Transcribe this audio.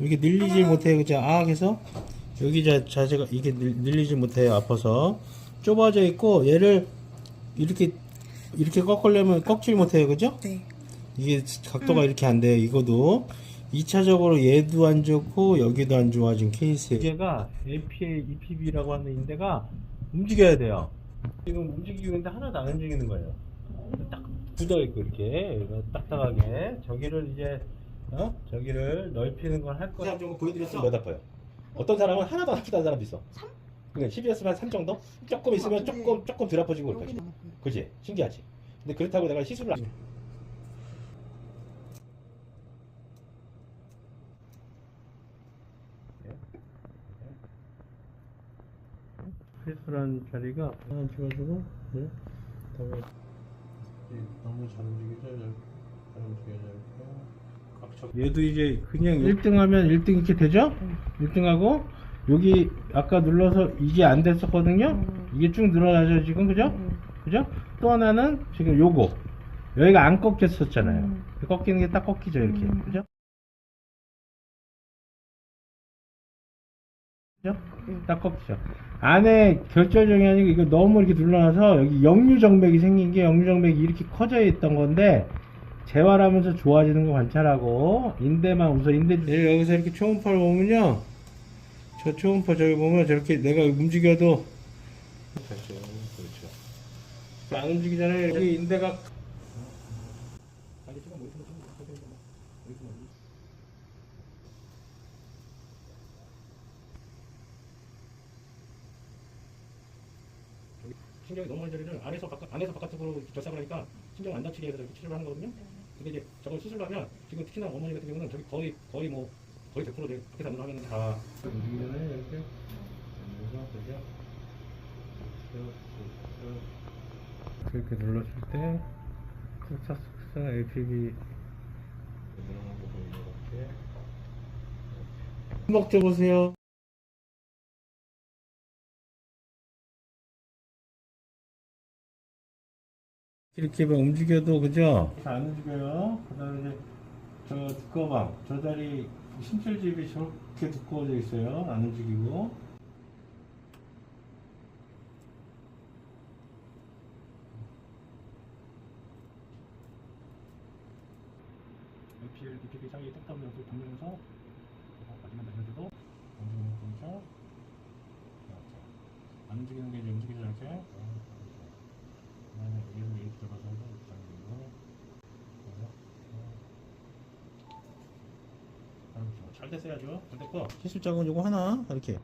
이렇게 늘리질 못해요 그죠? 아 그래서 여기 자, 자세가 이게 늘, 늘리질 못해요 아파서. 좁아져 있고 얘를 이렇게 이렇게 꺾으려면 꺾질 못해요 그죠? 네. 이게 각도가 이렇게 안 돼요 이거도. 2차적으로 얘도 안 좋고 여기도 안 좋아진 케이스예요 얘가 APA, EPB라고 하는 인대가 움직여야 돼요. 지금 움직이고 있는데 하나도 안 움직이는 거예요. 딱 굳어있고 이렇게. 딱딱하게. 저기를 이제 어? 저기를 넓히는 걸 할 거야 좀 보여드렸어? 몇 아파요? 어떤 사람은 하나도 안 아프다는 사람도 있어 그러니까 12였으면 한3 정도? 조금 있으면 조금 조금 덜 아파지고 그럴 거지 그지? 신기하지? 근데 그렇다고 내가 시술을 안 필수란 자리가 하나 찍어주고 네. 그다음에 너무 잘 움직이죠 잘 움직여져 이렇게 얘도 이제 그냥 1등 하면 1등 이렇게 되죠? 1등 하고 여기 아까 눌러서 이게 안 됐었거든요 이게 쭉 늘어나죠 지금 그죠? 그죠? 또 하나는 지금 요거 여기가 안 꺾였었잖아요 음. 꺾이는 게 딱 꺾이죠 이렇게 음. 그죠? 그죠? 음. 딱 꺾이죠. 안에 결절정이 아니고 이거 너무 이렇게 눌러놔서 여기 역류정맥이 생긴 게 역류정맥이 이렇게 커져 있던 건데 재활하면서 좋아지는 거 관찰하고 인대만 우선 인대 네, 여기서 이렇게 초음파를 보면요. 저 초음파 저기 보면 저렇게 내가 움직여도 그렇죠. 그렇죠 안 움직이잖아요. 여기 인대가 신경이 너무 많이 저리를 안에서 바깥 안에서 바깥으로 결삭을 하니까 신경 안 다치게 해서 이렇게 치료를 하는 거거든요. 근데 이제 저걸 수술을 하면 지금 특히나 어머니 같은 경우는 저기 거의 거의 뭐 거의 100% 이제 밖에서 안으로 하면 다 움직이잖아요 이렇게. 그래서 그죠? 이렇게 눌렀을 때 쓱싹쓱싹 LPB 먹죠 보세요. 이렇게 막 움직여도 그죠? 안 움직여요. 그다음에 이제 저 두꺼방 저 다리 신철집이 저렇게 두꺼워져 있어요. 안 움직이고. DPP 딱 마지막 날려주고 움직이는 동작 안 움직이는 게 이제 움직이지 않게 얘를 이렇게 잡아서 이렇게 당기고 그래서 잘 됐어야죠 잘 됐고. 시술장은 요거 하나 이렇게